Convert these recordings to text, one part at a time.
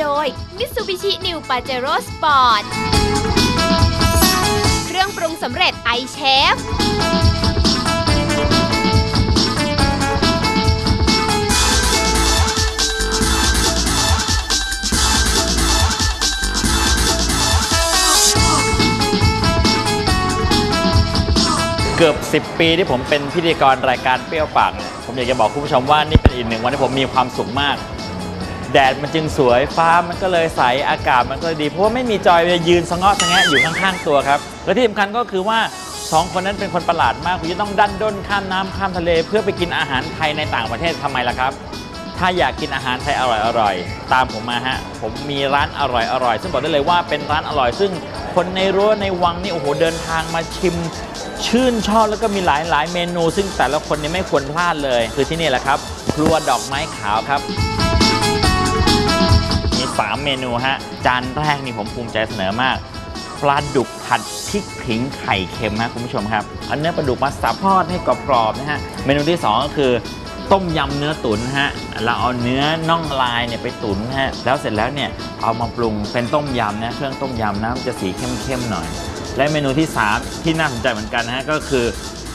โดย Mitsubishi New Pajero Sport เครื่องปรุงสำเร็จไอเชฟเกือบ 10 ปีที่ผมเป็นพิธีกรรายการเปรี้ยวปากเนี่ยผมอยากจะบอกคุณผู้ชมว่านี่เป็นอีกหนึ่งวันที่ผมมีความสุขมาก แดดมันจึงสวยฟ้ามันก็เลยใสอากาศมันก็เลยดี เพราะว่าไม่มีจอยยืนสะเงาะสะแงะอยู่ข้างๆตัวครับ และที่สำคัญก็คือว่าสองคนนั้นเป็นคนประหลาดมากคุณจะต้องดันด้นข้ามน้ำข้ามทะเล เพื่อไปกินอาหารไทยในต่างประเทศทำไมล่ะครับ ถ้าอยากกินอาหารไทยอร่อยๆ ตามผมมาฮะ ผมมีร้านอร่อยๆ ซึ่งบอกได้เลยว่าเป็นร้านอร่อย ซึ่งคนในรั้วในวังนี่โอ้โหเดินทางมาชิม ชื่นชอบแล้วก็มีหลายหลายเมนู ซึ่งแต่ละคนนี่ไม่ควรพลาดเลย คือที่นี่แหละครับ ครัวดอกไม้ขาวครับ 3 เมนูฮะ จานแรกนี่ผมภูมิใจเสนอมากปลาดุกผัดพริกผิงไข่เค็มฮะคุณผู้ชมครับเอาเนื้อปลาดุกมาสับทอดให้กรอบๆนะฮะ เมนูที่ 2 ก็คือต้มยำเนื้อตุ๋นฮะ เราเอาเนื้อน่องลายเนี่ยไปตุ๋นฮะ แล้วเสร็จแล้วเนี่ยเอามาปรุงเป็นต้มยำนะ เครื่องต้มยำนะมันจะสีเข้มๆหน่อย และเมนูที่ 3 ที่น่าสนใจเหมือนกันนะฮะก็คือ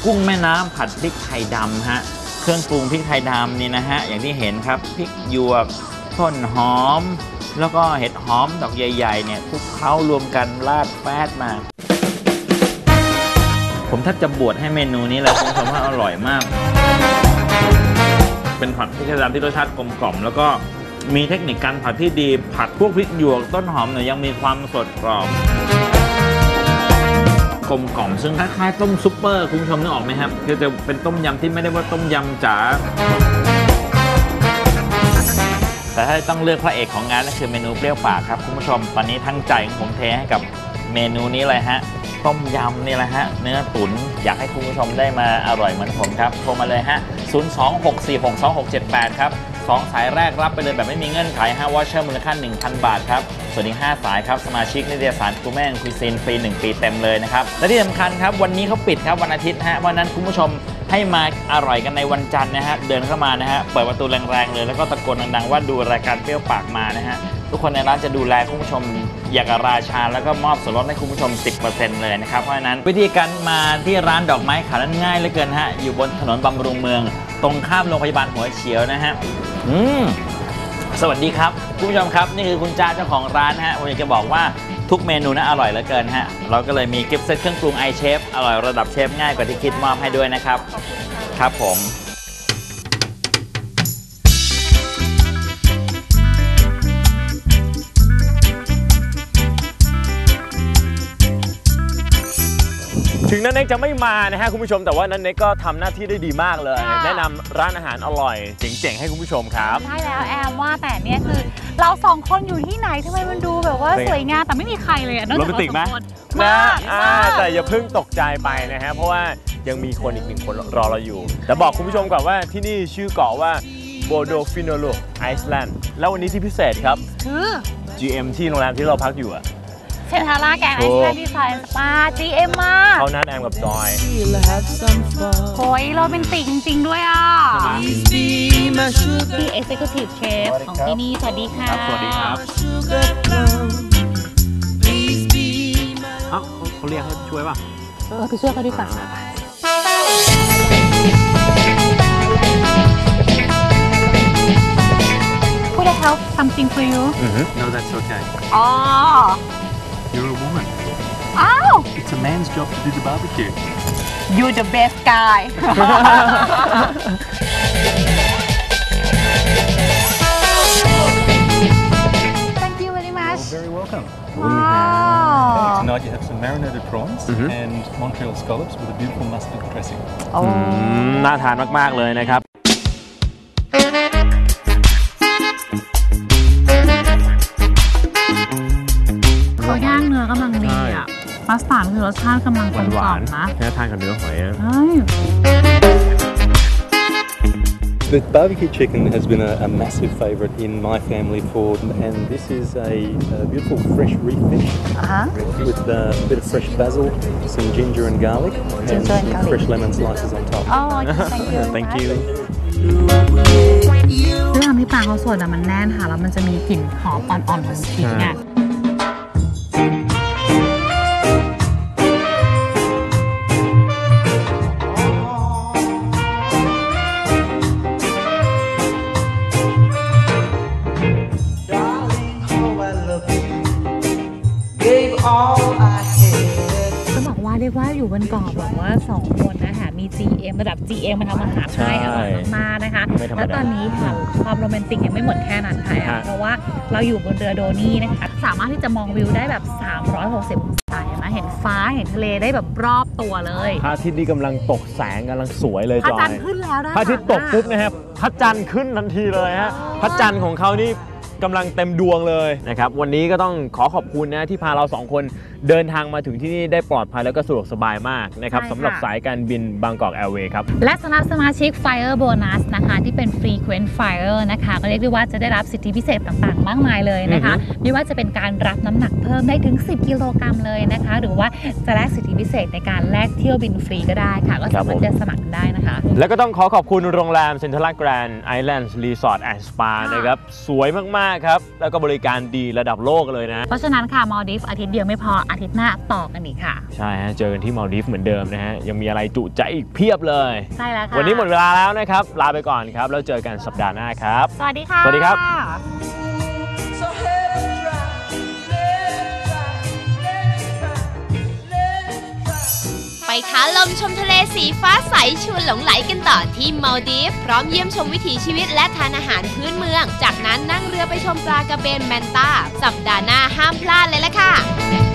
กุ้งแม่น้ำผัดพริกไทยดำฮะ เครื่องปรุงพริกไทยดำนี่นะฮะ อย่างที่เห็นครับ พริกหยวกต้นหอม แล้วก็เห็ดหอมดอกใหญ่ๆเนี่ยคลุกเคล้ารวมกันราดแป๊ดมา ผมแทบจะบวชให้เมนูนี้เลยคุณผู้ชมว่าอร่อยมาก เป็นผัดพริกไทยดำที่รสชาติกลมกล่อม แล้วก็มีเทคนิคการผัดที่ดี ผัดพวกพริกหยวกต้นหอมเนี่ยยังมีความสดกรอบกลมกล่อมซึ่งคล้ายๆต้มซุปเปอร์คุณผู้ชมนึกออกไหมครับคือจะเป็นต้มยำที่ไม่ได้ว่าต้มยำจ๋า แต่ถ้าต้องเลือกพระเอกของงานก็คือเมนูเปรี้ยวปากครับคุณผู้ชมตอนนี้ทั้งใจของผมเทให้กับเมนูนี้เลยฮะต้มยำนี่แหละฮะเนื้อตุ๋นอยากให้คุณผู้ชมได้มาอร่อยเหมือนผมครับโทรมาเลยฮะ 026462678 ครับสองสายแรกรับไปเลยแบบไม่มีเงื่อนไขฮะวอชเชอร์มูลค่า 1,000 บาทครับ ส่วนอีก 5 สายครับ สมาชิกนิตยสารกูแม่งคุยซีนฟรี 1 ปีเต็มเลยนะครับ และที่สำคัญครับ วันนี้เขาปิดครับวันอาทิตย์ฮะวันนั้นคุณผู้ชม ให้มาอร่อยกันในวันจันทร์นะฮะเดินเข้ามานะฮะเปิดประตูแรงๆเลยแล้วก็ตะโกนดังๆว่าดูรายการเปรี้ยวปากมานะฮะทุกคนในร้านจะดูแลคุณผู้ชมอย่างกับราชา แล้วก็มอบส่วนลดให้คุณผู้ชม 10%เลยนะครับ เพราะฉะนั้นวิธีการมาที่ร้านดอกไม้ขาวนั้นง่ายเหลือเกินฮะ อยู่บนถนนบำรุงเมือง ตรงข้ามโรงพยาบาลหัวเฉียวนะฮะอืมสวัสดีครับ คุณผู้ชมครับ นี่คือคุณจ้าเจ้าของร้านนะฮะผมอยากจะบอกว่า ทุกเมนูน่าอร่อยเหลือเกินฮะ เราก็เลยมีกิฟต์เซตเครื่องปรุงไอเชฟอร่อยระดับเชฟง่ายกว่าที่คิดมอบให้ด้วยนะครับ ครับผม ถึงนันเน็กจะไม่มานะฮะคุณผู้ชม แต่ว่านันเน็กก็ทำหน้าที่ได้ดีมากเลย ค่ะ แนะนำร้านอาหารอร่อยเจ๋งๆให้คุณผู้ชมครับ ใช่แล้วแอมว่าแต่เนี่ยคือ เราสองคนอยู่ที่ไหนทำไมมันดูแบบว่าเป็นไง สวยงามแต่ไม่มีใครเลยอะนอกจากโรแมนติกไหมเราสองคนนะมากอ่ามากแต่อย่าเพิ่งตกใจไปนะฮะ เพราะว่ายังมีคนอีกหนึ่งคนรอเราอยู่ แต่บอกคุณผู้ชมก่อนว่าที่นี่ชื่อเกาะว่าโบโดฟิโนโลไอซ์แลนด์แล้ววันนี้ที่พิเศษครับ คือ GM ที่โรงแรมที่เราพักอยู่อะ เซนทาร่าแกนไอถูซ์กแลนด์ดีไซน์สปา GM มาเขานัดแอมกับจอย โอ้ยโรแมนติกจริงๆด้วยอะใช่ไหมที่ Executive Chef ของที่นี่ สวัสดีค่ะครับสวัสดีครับเอ้าเขาเรียกให้ช่วยป่ะ เออไปช่วยเขาดีกว่า Could I help something for you No, that's okay. อ๋อ You're a woman. อ้าว It's a man's job to do the barbecue. you the best guy Thank you very much Very welcome. ว้าว Tonight you have some marinated prawns and Montreal scallops with a beautiful mustard dressing. โอ้ น่าทานมากๆเลยนะครับ ชาติกำลังกลมหกล่วาอนมๆนะน่าทานกับเนื้อหอยนะ เฮ้ย The barbecue chicken has been a, a massive favourite in my family for, and this is a, a beautiful fresh reef fish อะฮะ with uh, a bit of fresh basil, some ginger and garlic, Ginger and some garlic. fresh lemon slices on top. อ๋อ thank you thank you ด้วยความที่ปางเขาสดอะมันแน่นค่ะ แล้วมันจะมีกลิ่นหอมอ่อนๆของพริกเนี่ กว่าเรียกว่าอยู่บนเกาะแบบว่า 2 คนนะคะมี GM ระดับ GM มาทำอาหารให้อร่อยมากๆนะคะไม่ธรรมดา แล้วตอนนี้ค่ะความโรแมนติกยังไม่หมดแค่นั้นค่ะฮะ เพราะว่าเราอยู่บนเรือโดนี่นะคะสามารถที่จะมองวิวได้แบบ 360องศาเห็นไหมเห็นฟ้าเห็นทะเลได้แบบรอบตัวเลยพระอาทิตย์นี่กำลังตกแสงกำลังสวยเลยพระจอจันยทร์ขึ้นแล้วด้านพระอาทิตย์ตกปุ๊บนะครับพระจันทร์ขึ้นทันทีเลยฮะอ๋อพระจันทร์ของเขานี่ กำลังเต็มดวงเลยนะครับวันนี้ก็ต้องขอขอบคุณนะที่พาเราสองคนเดินทางมาถึงที่นี่ได้ปลอดภัยแล้วก็สะดวกสบายมากนะครับสำหรับสายการบินบางกอกแอร์เวย์ครับ และสำหรับสมาชิก Fire Bonus นะคะ ที่เป็น Frequent Fire นะคะ ก็เรียกได้ว่าจะได้รับสิทธิพิเศษต่างๆ มากมายเลยนะคะ ไม่ว่าจะเป็นการรับน้ำหนักเพิ่มได้ถึง 10 กิโลกรัมเลยนะคะ หรือว่าจะแลกสิทธิพิเศษในการแลกเที่ยวบินฟรีก็ได้ค่ะ ก็สามารถจะสมัครได้นะคะ แล้วก็ต้องขอขอบคุณโรงแรมเซ็นทรัลแกรนด์ไอแลนด์รีสอร์ทแอนด์สปาค่ะนะครับ สวยมากๆครับ แล้วก็บริการดีระดับโลกเลยนะ เพราะฉะนั้นค่ะมอลดิฟอาทิตย์เดียวไม่พออาทิตย์หน้าต่อกันอีกค่ะ ใช่ฮะเจอกันที่มาลดีฟเหมือนเดิมนะฮะ ยังมีอะไรจุใจอีกเพียบเลย ใช่แล้วค่ะ วันนี้หมดเวลาแล้วนะครับ ลาไปก่อนครับ แล้วเจอกันสัปดาห์หน้าครับ สวัสดีค่ะ สวัสดีครับ ค้าลมชมทะเลสีฟ้าใสชวนหลงไหลกันต่อที่มาลดีฟพร้อมเยี่ยมชมวิถีชีวิตและทานอาหารพื้นเมือง จากนั้นนั่งเรือไปชมปลากระเบนแมนตาสัปดาห์หน้าห้ามพลาดเลยละค่ะ